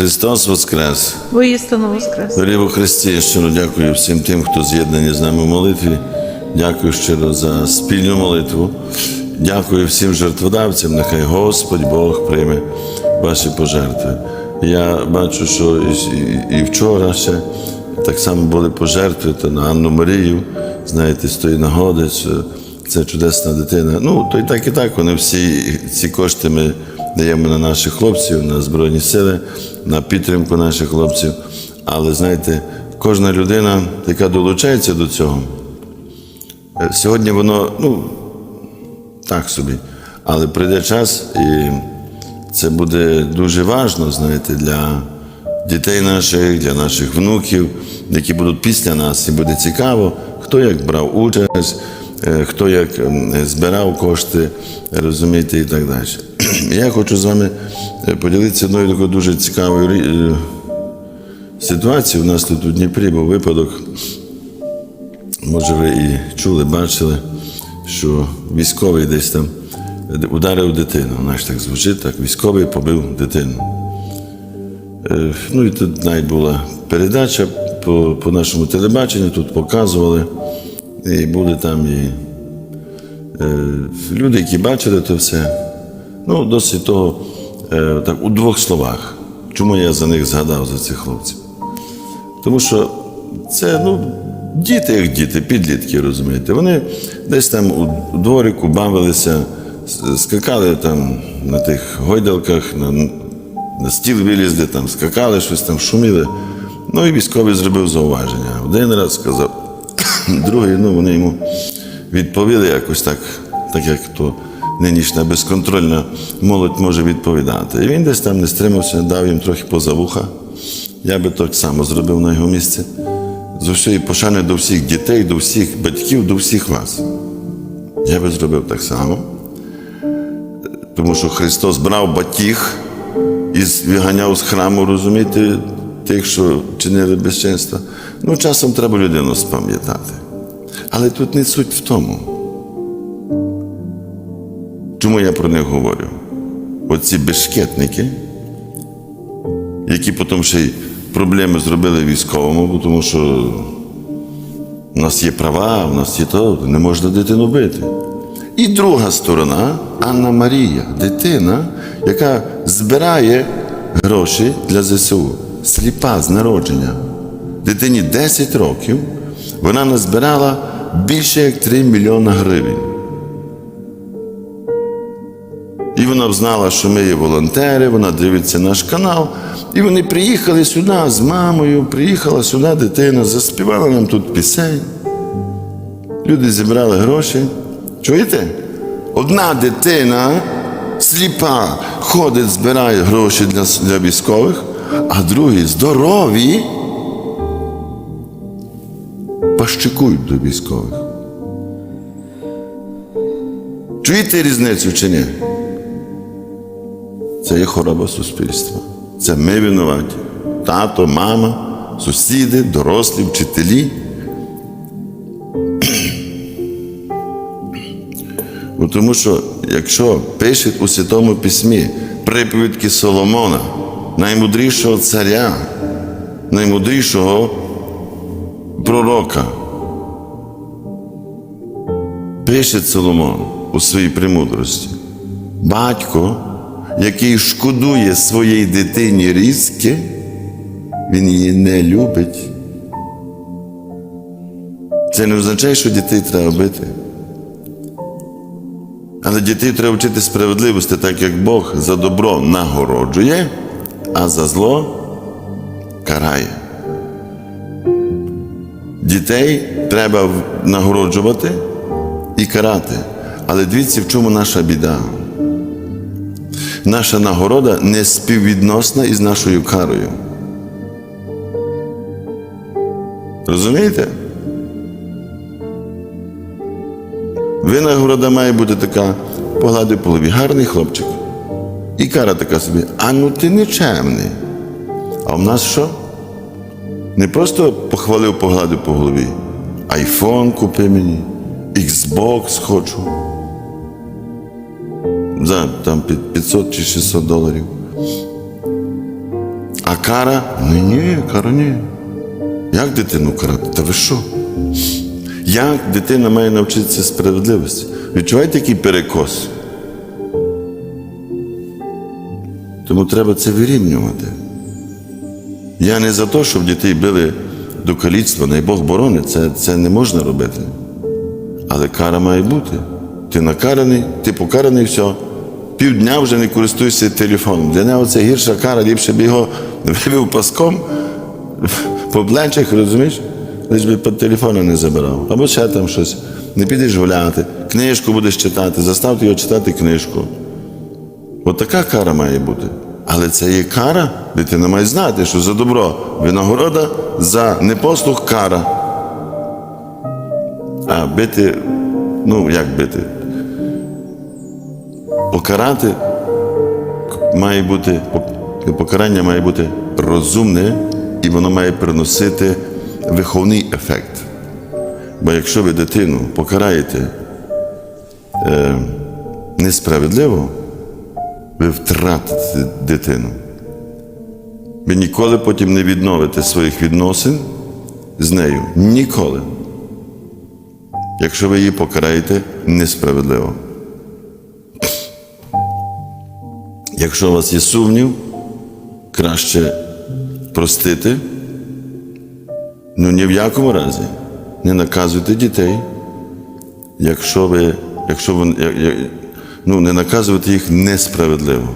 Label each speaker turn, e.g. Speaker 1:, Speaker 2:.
Speaker 1: Христос Воскрес!
Speaker 2: Воістину воскрес.
Speaker 1: Дорогі во Христі, я щиро дякую всім тим, хто з'єднані з нами в молитві. Дякую щиро за спільну молитву. Дякую всім жертводавцям. Нехай Господь Бог прийме ваші пожертви. Я бачу, що і, і, і вчора ще так само були пожертви то на Анну Марію. Знаєте, з тої нагоди, що це чудесна дитина. Ну, то і так, і так. Вони всі ці кошти ми даємо на наших хлопців, на Збройні Сили, на підтримку наших хлопців. Але знаєте, кожна людина, яка долучається до цього, е, сьогодні воно, ну, так собі. Але прийде час, і це буде дуже важно, знаєте, для дітей наших, для наших внуків, які будуть після нас, і буде цікаво, хто як брав участь, хто як ем, збирав кошти, розумієте, і так далі. Я хочу з вами е, поділитися одною такою дуже цікавою е, ситуацією. У нас тут у Дніпрі був випадок. Може, ви і чули, бачили, що військовий десь там ударив дитину. Знаєш, так звучить, так, військовий побив дитину. Е, Ну і тут навіть була передача по, по нашому телебаченню, тут показували, і були там і е, люди, які бачили це все. Ну, досить того, е, так, у двох словах. Чому я за них згадав за цих хлопців? Тому що це, ну, діти, як діти, підлітки, розумієте. Вони десь там у дворику бавилися, скакали там на тих гойдалках, на, на стіл вилізли, там, скакали, щось там шуміли. Ну і військовий зробив зауваження. Один раз сказав, другий, ну вони йому відповіли якось так, так як то нинішня безконтрольна молодь може відповідати. І він десь там не стримався, дав їм трохи поза вуха. Я би так само зробив на його місці. З усієї пошани до всіх дітей, до всіх батьків, до всіх вас. Я би зробив так само. Тому що Христос брав батіг і виганяв з храму, розумієте, тих, що чинили безчинства. Ну, часом треба людину спам'ятати. Але тут не суть в тому. Чому я про них говорю? Оці бешкетники, які потім ще й проблеми зробили військовому, тому що у нас є права, у нас є то, не можна дитину бити. І друга сторона Анна Марія, дитина, яка збирає гроші для ЗСУ, сліпа з народження. Дитині 10 років, вона назбирала більше як 3 мільйони гривень. І вона знала, що ми є волонтери, вона дивиться наш канал. І вони приїхали сюди з мамою, приїхала сюди дитина, заспівала нам тут пісень. Люди зібрали гроші. Чуєте? Одна дитина сліпа ходить, збирає гроші для, для військових, а другі здорові пащикують до військових. Чуєте різницю чи ні? Це є хвороба суспільства. Це ми винуваті. Тато, мама, сусіди, дорослі, вчителі. Бо Тому що, якщо пишуть у Святому Письмі приповідки Соломона, наймудрішого царя, наймудрішого пророка, пише Соломон у своїй премудрості. Батько, який шкодує своїй дитині різки, він її не любить. Це не означає, що дітей треба бити. Але дітей треба вчити справедливості, так як Бог за добро нагороджує, а за зло карає. Дітей треба нагороджувати і карати. Але дивіться, в чому наша біда. Наша нагорода не співвідносна із нашою карою. Розумієте? Винагорода має бути така, поглади по голові, гарний хлопчик. І кара така собі, а ну ти нечемний. А в нас що? Не просто похвалив, погладив по голові. Айфон купи мені, Xbox хочу. За там 500 чи 600 доларів. А кара? Ні, ні, кара ні. Як дитину карати? Та ви що? Як дитина має навчитися справедливості? Відчуваєте який перекос? Тому треба це вирівнювати. Я не за те, щоб дітей били до каліцтва, най Бог борони, це, це не можна робити. Але кара має бути. Ти накараний, ти покараний, все. Півдня вже не користуєшся телефоном. Для нього це гірша кара, ліпше б його вибив паском по плечах, розумієш? Лиш би по телефону не забирав. Або ще там щось. Не підеш гуляти, книжку будеш читати, заставте його читати книжку. От така кара має бути. Але це є кара, дитина має знати, що за добро винагорода, за непослух кара. А бити, ну як бити? Покарати має бути, покарання має бути розумне і воно має приносити виховний ефект. Бо якщо ви дитину покараєте е, несправедливо, ви втратите дитину. Ви ніколи потім не відновите своїх відносин з нею. Ніколи. Якщо ви її покараєте несправедливо. Якщо у вас є сумнів, краще простити. Ну ні в якому разі не наказуйте дітей, якщо ви, якщо я- ну, не наказувати їх несправедливо.